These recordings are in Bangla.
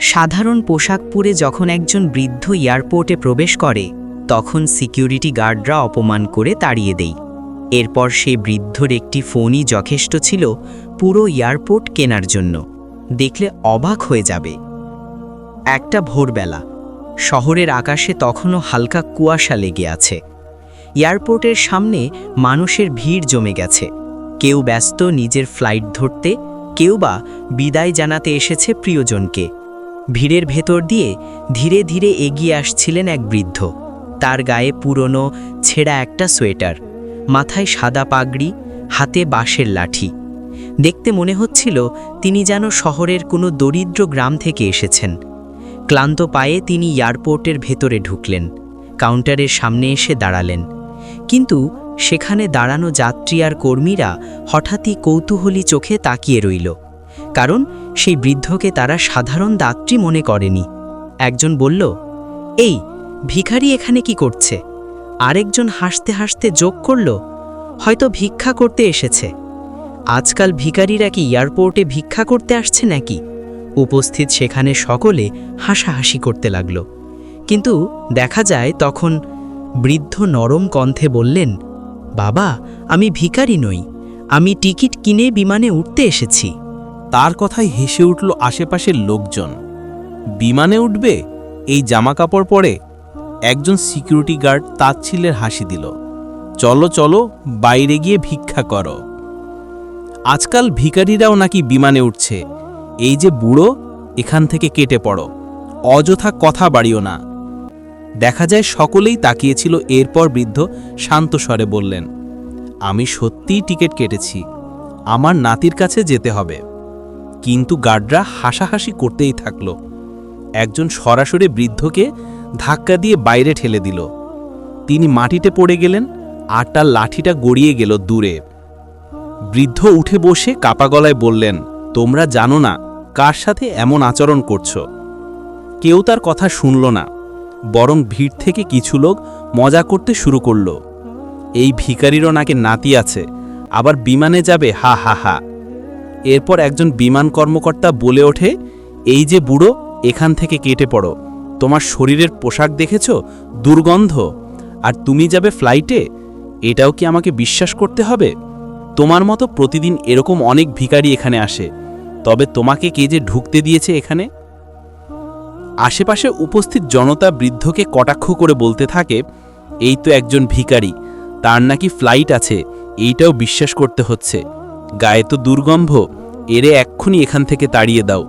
সাধারণ পোশাক পরে যখন একজন বৃদ্ধ এয়ারপোর্টে প্রবেশ করে, তখন সিকিউরিটি গার্ডরা অপমান করে তাড়িয়ে দেয়। এরপর সে বৃদ্ধর একটি ফোনই যথেষ্ট ছিল পুরো এয়ারপোর্ট কেনার জন্য। দেখলে অবাক হয়ে যাবে। একটা ভোরবেলা, শহরের আকাশে তখনও হালকা কুয়াশা লেগে আছে। এয়ারপোর্টের সামনে মানুষের ভিড় জমে গেছে। কেউ ব্যস্ত নিজের ফ্লাইট ধরতে, কেউ বা বিদায় জানাতে এসেছে প্রিয়জনকে। ভিড়ের ভেতর দিয়ে ধীরে ধীরে এগিয়ে আসছিলেন এক বৃদ্ধ। তার গায়ে পুরনো, ছেঁড়া একটা সোয়েটার, মাথায় সাদা পাগড়ি, হাতে বাঁশের লাঠি। দেখতে মনে হচ্ছিল তিনি যেন শহরের কোনো দরিদ্র গ্রাম থেকে এসেছেন। ক্লান্ত পায়ে তিনি এয়ারপোর্টের ভেতরে ঢুকলেন, কাউন্টারের সামনে এসে দাঁড়ালেন। কিন্তু সেখানে দাঁড়ানো যাত্রী আর কর্মীরা হঠাৎই কৌতূহলী চোখে তাকিয়ে রইল। কারণ সেই বৃদ্ধকে তারা সাধারণ যাত্রী মনে করেনি। একজন বলল, এই, ভিখারি এখানে কি করছে? আরেকজন হাসতে হাসতে যোগ করল, হয়তো ভিক্ষা করতে এসেছে। আজকাল ভিখারিরা কি এয়ারপোর্টে ভিক্ষা করতে আসছে নাকি? উপস্থিত সেখানে সকলে হাসাহাসি করতে লাগল। কিন্তু দেখা যায় তখন বৃদ্ধ নরম কণ্ঠে বললেন, বাবা, আমি ভিখারি নই। আমি টিকিট কিনে বিমানে উঠতে এসেছি। তার কথায় হেসে উঠল আশেপাশের লোকজন। বিমানে উঠবে, এই জামাকাপড় পরে একজন সিকিউরিটি গার্ড তাচ্ছিলের হাসি দিল। চলো চলো, বাইরে গিয়ে ভিক্ষা করো। আজকাল ভিখারিরাও নাকি বিমানে উঠছে। এই যে বুড়ো, এখান থেকে কেটে পড়ো। অযথা কথা বাড়িও না। দেখা যায় সকলেই তাকিয়েছিল এরপর বৃদ্ধ শান্ত স্বরে বললেন, আমি সত্যিই টিকিট কেটেছি। আমার নাতির কাছে যেতে হবে। কিন্তু গার্ডরা হাসাহাসি করতেই থাকল। একজন সরাসরি বৃদ্ধকে ধাক্কা দিয়ে বাইরে ঠেলে দিল। তিনি মাটিতে পড়ে গেলেন আর তার লাঠিটা গড়িয়ে গেল দূরে। বৃদ্ধ উঠে বসে কাপা গলায় বললেন, তোমরা জানো না কার সাথে এমন আচরণ করছ? কেউ তার কথা শুনল না, বরং ভিড় থেকে কিছু লোক মজা করতে শুরু করল। এই ভিকারিরও নাকি নাতি আছে, আবার বিমানে যাবে, হা হা হা। এরপর একজন বিমান কর্মকর্তা বলে ওঠে, এই যে বুড়ো, এখান থেকে কেটে পড়ো। তোমার শরীরের পোশাক দেখেছ? দুর্গন্ধ। আর তুমি যাবে ফ্লাইটে? এটাও কি আমাকে বিশ্বাস করতে হবে? তোমার মতো প্রতিদিন এরকম অনেক ভিখারি এখানে আসে। তবে তোমাকে কে যে ঢুকতে দিয়েছে এখানে? আশেপাশে উপস্থিত জনতা বৃদ্ধকে কটাক্ষ করে বলতে থাকে, এই তো একজন ভিখারি। তার নাকি ফ্লাইট আছে। এইটাও বিশ্বাস করতে হচ্ছে। গায়ে তো দুর্গন্ধ এরে এক্ষুনি এখান থেকে তাড়িয়ে দাও।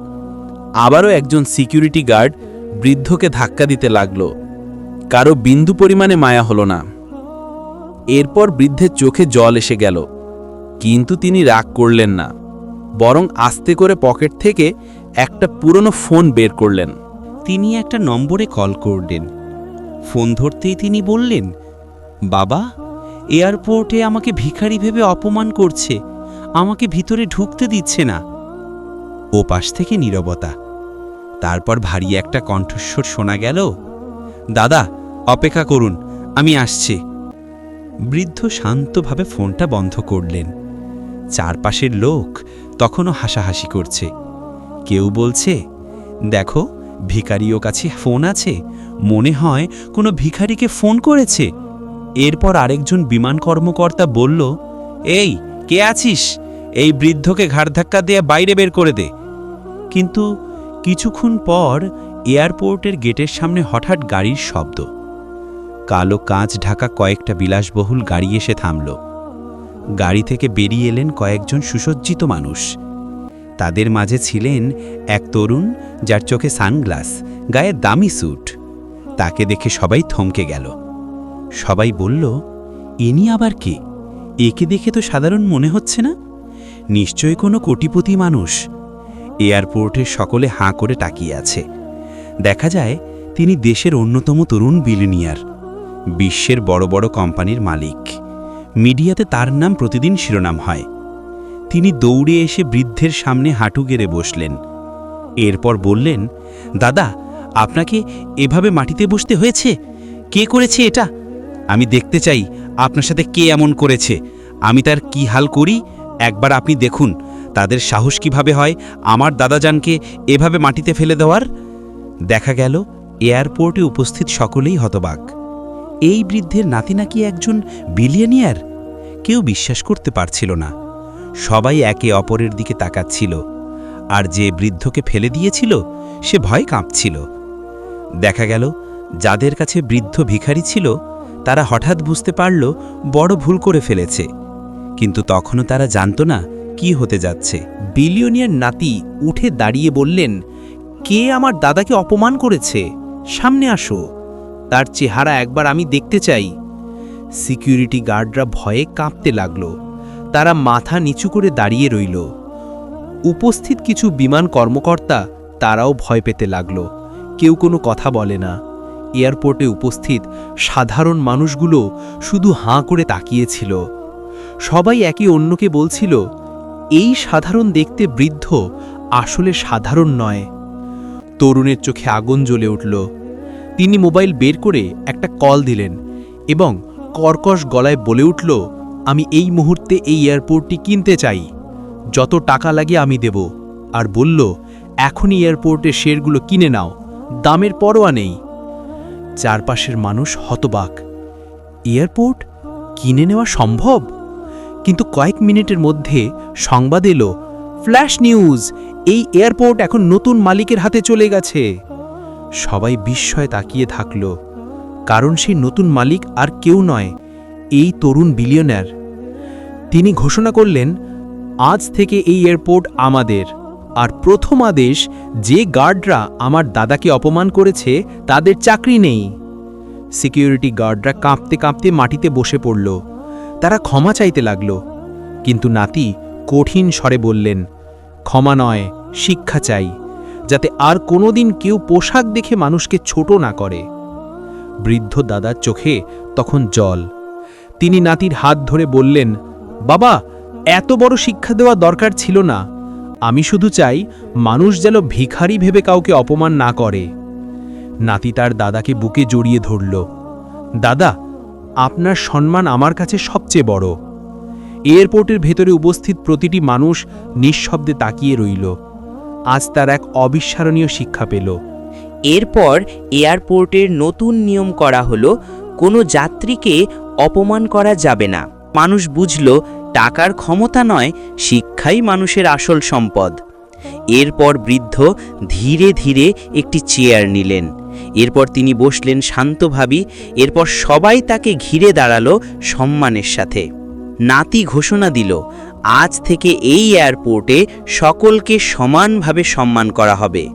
আবারও একজন সিকিউরিটি গার্ড বৃদ্ধকে ধাক্কা দিতে লাগল। কারও বিন্দু পরিমাণে মায়া হলো না। এরপর বৃদ্ধের চোখে জল এসে গেল। কিন্তু তিনি রাগ করলেন না, বরং আস্তে করে পকেট থেকে একটা পুরনো ফোন বের করলেন। তিনি একটা নম্বরে কল করলেন। ফোন ধরতেই তিনি বললেন, বাবা, এয়ারপোর্টে আমাকে ভিখারি ভেবে অপমান করছে। আমাকে ভিতরে ঢুকতে দিচ্ছে না। ও পাশ থেকে নীরবতা। তারপর ভারী একটা কণ্ঠস্বর শোনা গেল, দাদা, অপেক্ষা করুন, আমি আসছি। বৃদ্ধ শান্তভাবে ফোনটা বন্ধ করলেন। চারপাশের লোক তখনও হাসাহাসি করছে। কেউ বলছে, দেখো, ভিখারিও কাছে ফোন আছে, মনে হয় কোনো ভিখারিকে ফোন করেছে। এরপর আরেকজন বিমান কর্মকর্তা বলল, এই কে আছিস? এই বৃদ্ধকে ঘাড় ধাক্কা দিয়ে বাইরে বের করে দে। কিন্তু কিছুক্ষণ পর এয়ারপোর্টের গেটের সামনে হঠাৎ গাড়ির শব্দ। কালো কাঁচ ঢাকা কয়েকটা বিলাসবহুল গাড়ি এসে থামল। গাড়ি থেকে বেরিয়ে এলেন কয়েকজন সুসজ্জিত মানুষ। তাদের মাঝে ছিলেন এক তরুণ যার চোখে সানগ্লাস, গায়ে দামি স্যুট। তাকে দেখে সবাই থমকে গেল। সবাই বলল, ইনি আবার কে? একে দেখে তো সাধারণ মনে হচ্ছে না? নিশ্চয় কোনো কোটিপতি মানুষ। এয়ারপোর্টে সকলে হাঁ করে তাকিয়ে আছে। দেখা যায়, তিনি দেশের অন্যতম তরুণ বিলিনিয়ার, বিশ্বের বড় বড় কোম্পানির মালিক। মিডিয়াতে তার নাম প্রতিদিন শিরোনাম হয়। তিনি দৌড়ে এসে বৃদ্ধের সামনে হাঁটু গেড়ে বসলেন। এরপর বললেন, দাদা, আপনাকে এভাবে মাটিতে বসতে হয়েছে? কে করেছে এটা? আমি দেখতে চাই আপনার সাথে কে এমন করেছে? আমি তার কি হাল করি? একবার আপনি দেখুন, তাদের সাহস কীভাবে হয়? আমার দাদাজানকে এভাবে মাটিতে ফেলে দেওয়ার? দেখা গেল, এয়ারপোর্টে উপস্থিত সকলেই হতবাক। এই বৃদ্ধের নাতি নাকি একজন বিলিয়নিয়ার? কেউ বিশ্বাস করতে পারছিল না। সবাই একে অপরের দিকে তাকাচ্ছিল। আর যে বৃদ্ধকে ফেলে দিয়েছিল, সে ভয় কাঁপছিল। দেখা গেল, যাদের কাছে বৃদ্ধ ভিখারি ছিল তারা হঠাৎ বুঝতে পারল বড় ভুল করে ফেলেছে। কিন্তু তখনও তারা জানত না কি হতে যাচ্ছে। বিলিয়নিয়ার নাতি উঠে দাঁড়িয়ে বললেন, কে আমার দাদাকে অপমান করেছে? সামনে আসো। তার চেহারা একবার আমি দেখতে চাই। সিকিউরিটি গার্ডরা ভয়ে কাঁপতে লাগল। তারা মাথা নিচু করে দাঁড়িয়ে রইল। উপস্থিত কিছু বিমান কর্মকর্তা তারাও ভয় পেতে লাগল। কেউ কোনো কথা বলে না। এয়ারপোর্টে উপস্থিত সাধারণ মানুষগুলো শুধু হাঁ করে তাকিয়েছিল। সবাই একে অন্যকে বলছিল, এই সাধারণ দেখতে বৃদ্ধ আসলে সাধারণ নয়। তরুণের চোখে আগুন জ্বলে উঠল। তিনি মোবাইল বের করে একটা কল দিলেন এবং কর্কশ গলায় বলে উঠল, আমি এই মুহূর্তে এই এয়ারপোর্টটি কিনতে চাই। যত টাকা লাগে আমি দেব। আর বলল, এখনই এয়ারপোর্টের শেয়ারগুলো কিনে নাও। দামের পরোয়া নেই। চারপাশের মানুষ হতবাক। এয়ারপোর্ট? কিনে নেওয়া সম্ভব? কিন্তু কয়েক মিনিটের মধ্যে সংবাদ এলো, ফ্ল্যাশ নিউজ, এই এয়ারপোর্ট এখন নতুন মালিকের হাতে চলে গেছে। সবাই বিস্ময়ে তাকিয়ে থাকল, কারণ সেই নতুন মালিক আর কেউ নয়, এই তরুণ বিলিয়নার। তিনি ঘোষণা করলেন, আজ থেকে এই এয়ারপোর্ট আমাদের। আর প্রথম আদেশ, যে গার্ডরা আমার দাদাকে অপমান করেছে, তাদের চাকরি নেই। সিকিউরিটি গার্ডরা কাঁপতে কাঁপতে মাটিতে বসে পড়ল। তারা ক্ষমা চাইতে লাগল। কিন্তু নাতি কঠিন স্বরে বললেন, ক্ষমা নয়, শিক্ষা চাই, যাতে আর কোনোদিন কেউ পোশাক দেখে মানুষকে ছোট না করে। বৃদ্ধ দাদার চোখে তখন জল। তিনি নাতির হাত ধরে বললেন, বাবা, এত বড় শিক্ষা দেওয়া দরকার ছিল না। আমি শুধু চাই মানুষ যেন ভিখারি ভেবে কাউকে অপমান না করে। নাতি তার দাদাকে বুকে জড়িয়ে ধরল। দাদা, আপনার সম্মান আমার কাছে সবচেয়ে বড়। এয়ারপোর্টের ভেতরে উপস্থিত প্রতিটি মানুষ নিঃশব্দে তাকিয়ে রইল। আজ তার এক অবিস্মরণীয় শিক্ষা পেল। এরপর এয়ারপোর্টের নতুন নিয়ম করা হলো, কোনো যাত্রীকে অপমান করা যাবে না। মানুষ বুঝল টাকার ক্ষমতা নয়, শিক্ষাই মানুষের আসল সম্পদ। এরপর বৃদ্ধ ধীরে ধীরে একটি চেয়ার নিলেন। এরপর তিনি বসলেন শান্তভাবী, এরপর সবাই তাকে ঘিরে দাঁড়াল সম্মানের সাথে। নাতি ঘোষণা দিল, আজ থেকে এই এয়ারপোর্টে সকলকে সমানভাবে সম্মান করা হবে।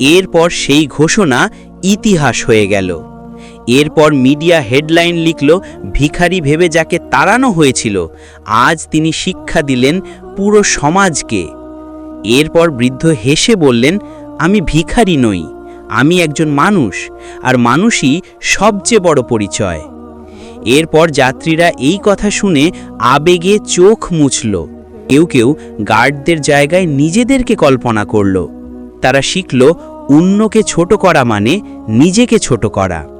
এরপর সেই ঘোষণা ইতিহাস হয়ে গেল। এরপর মিডিয়া হেডলাইন লিখল, ভিখারি ভেবে যাকে তাড়ানো হয়েছিল, আজ তিনি শিক্ষা দিলেন পুরো সমাজকে। এরপর বৃদ্ধ হেসে বললেন, আমি ভিখারি নই, আমি একজন মানুষ, আর মানুষই সবচেয়ে বড় পরিচয়। এরপর যাত্রীরা এই কথা শুনে আবেগে চোখ মুছল। কেউ কেউ গার্ডদের জায়গায় নিজেদেরকে কল্পনা করল। তারা শিখল, অন্যকে ছোট করা মানে নিজেকে ছোট করা।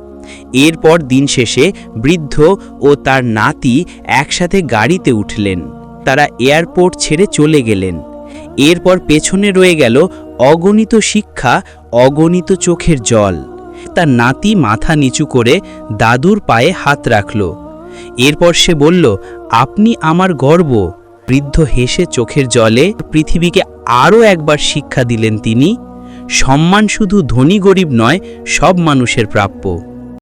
এরপর দিন শেষে বৃদ্ধ ও তার নাতি একসাথে গাড়িতে উঠলেন। তারা এয়ারপোর্ট ছেড়ে চলে গেলেন। এরপর পেছনে রয়ে গেল অগণিত শিক্ষা, অগণিত চোখের জল। তার নাতি মাথা নিচু করে দাদুর পায়ে হাত রাখল। এরপর সে বলল, আপনি আমার গর্ব। বৃদ্ধ হেসে চোখের জলে পৃথিবীকে আরও একবার শিক্ষা দিলেন তিনি। সম্মান শুধু ধনী গরিব নয়, সব মানুষের প্রাপ্য।